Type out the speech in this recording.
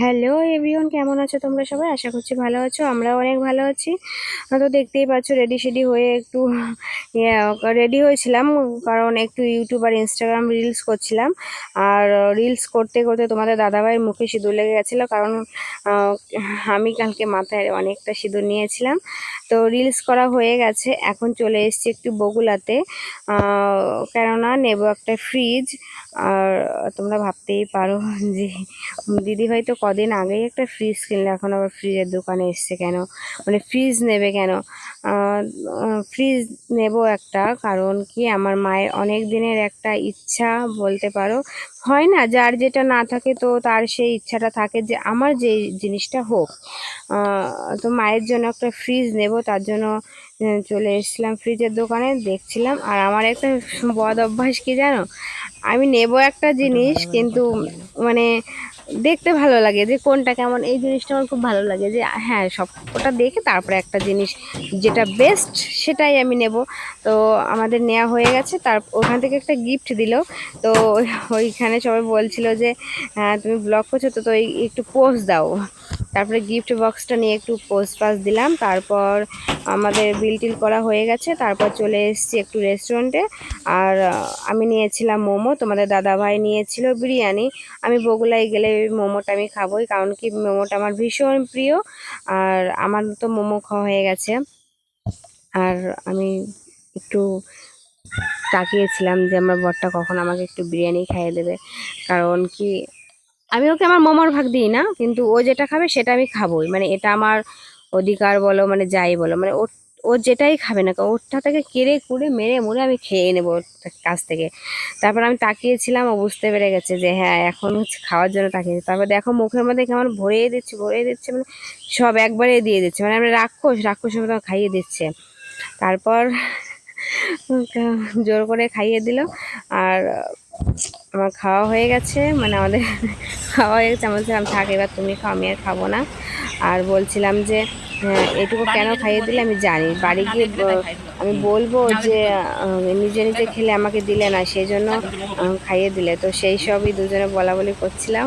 Hello everyone, কেমন আছো তোমরা সবাই? আশা করছি ভালো আছো, আমরাও অনেক ভালো আছি। তো দেখতেই পাচ্ছ রেডি সেডি হয়ে একটু রেডি হয়েছিলাম, কারণ একটু ইউটিউব আর ইনস্টাগ্রাম রিলস করছিলাম। আর রিলস করতে করতে তোমাদের দাদাভাইয়ের মুখে সিঁদুর লেগে গেছিল, কারণ আমি কালকে মাথায় অনেকটা সিঁদুর নিয়েছিলাম। তো রিলস করা হয়ে গেছে, এখন চলে এসেছি একটু বগুলাতে। কেননা নেব একটা ফ্রিজ আর তোমরা ভাবতেই পারো যে দিদি ভাই তো কদিন আগেই একটা ফ্রিজ কিনলে, এখন আবার ফ্রিজের দোকানে এসছে কেন? মানে ফ্রিজ নেবে কেন? ফ্রিজ নেব একটা, কারণ কি আমার মায়ের অনেক দিনের একটা ইচ্ছা, বলতে পারো হয় না, যার যেটা না থাকে তো তার সেই ইচ্ছাটা থাকে যে আমার যে জিনিসটা হোক। তো মায়ের জন্য একটা ফ্রিজ নেব, তার জন্য চলে এসেছিলাম ফ্রিজের দোকানে, দেখছিলাম। আর আমার একটা বদ অভ্যাস কি জানো? আমি নেব একটা জিনিস, কিন্তু মানে দেখতে ভালো লাগে যে কোনটা কেমন। এই জিনিসটা আমার খুব ভালো লাগে যে হ্যাঁ সব ওটা দেখে তারপরে একটা জিনিস যেটা বেস্ট সেটাই আমি নেব। তো আমাদের নেওয়া হয়ে গেছে, তার ওখান থেকে একটা গিফট দিল। তো ওইখানে সবাই বলছিল যে হ্যাঁ তুমি ব্লগ করছ, তো তো একটু পোস্ট দাও। তারপরে গিফট বক্সটা নিয়ে একটু পোস্ট পাস দিলাম। তারপর আমাদের বিল টিল করা হয়ে গেছে। তারপর চলে এসেছি একটু রেস্টুরেন্টে আর আমি নিয়েছিলাম মোমো। তোমাদের দাদা ভাই নিয়েছিল বিরিয়ানি। আমি বগুলায় গেলে মোমোটা আমি খাবোই, কারণ কি মোমোটা আমার ভীষণ প্রিয়। আর আমার তো মোমো খাওয়া হয়ে গেছে। আর আমি একটু তাকিয়েছিলাম যে আমার বরটা কখন আমাকে একটু বিরিয়ানি খাইয়ে দেবে। কারণ কি, আমি ওকে আমার মোমোর ভাগ দিই না, কিন্তু ও যেটা খাবে সেটা আমি খাবোই। মানে এটা আমার অধিকার বলো মানে যাই বলো মানে ওর, ও যেটাই খাবে না ওরটা থেকে কেড়ে কুড়ে মেরে মুড়ে আমি খেয়ে নেব ওর কাছ থেকে। তারপর আমি তাকিয়েছিলাম, ও বুঝতে পেরে গেছে যে হ্যাঁ এখন হচ্ছে খাওয়ার জন্য তাকিয়েছি। তারপর দেখো মুখের মধ্যে কেমন ভরিয়ে দিচ্ছে ভরিয়ে দিচ্ছে মানে সব একবারে দিয়ে দিচ্ছে। মানে আমরা রাক্ষস, রাক্ষসের মতো খাইয়ে দিচ্ছে। তারপর জোর করে খাইয়ে দিল। আর আমার খাওয়া হয়ে গেছে। মানে আমাদের খাওয়া হয়ে গেছে। আমি বলছিলাম থাক এবার তুমি খাও আমি আর খাব না। আর বলছিলাম যে হ্যাঁ, এটুকু কেন খাইয়ে দিলে আমি জানি। বাড়ি গিয়ে আমি বলব যে নিজে নিজে খেলে আমাকে দিলে না সেই জন্য খাইয়ে দিলে। তো সেই সবই দুজনে বলা বলি করছিলাম।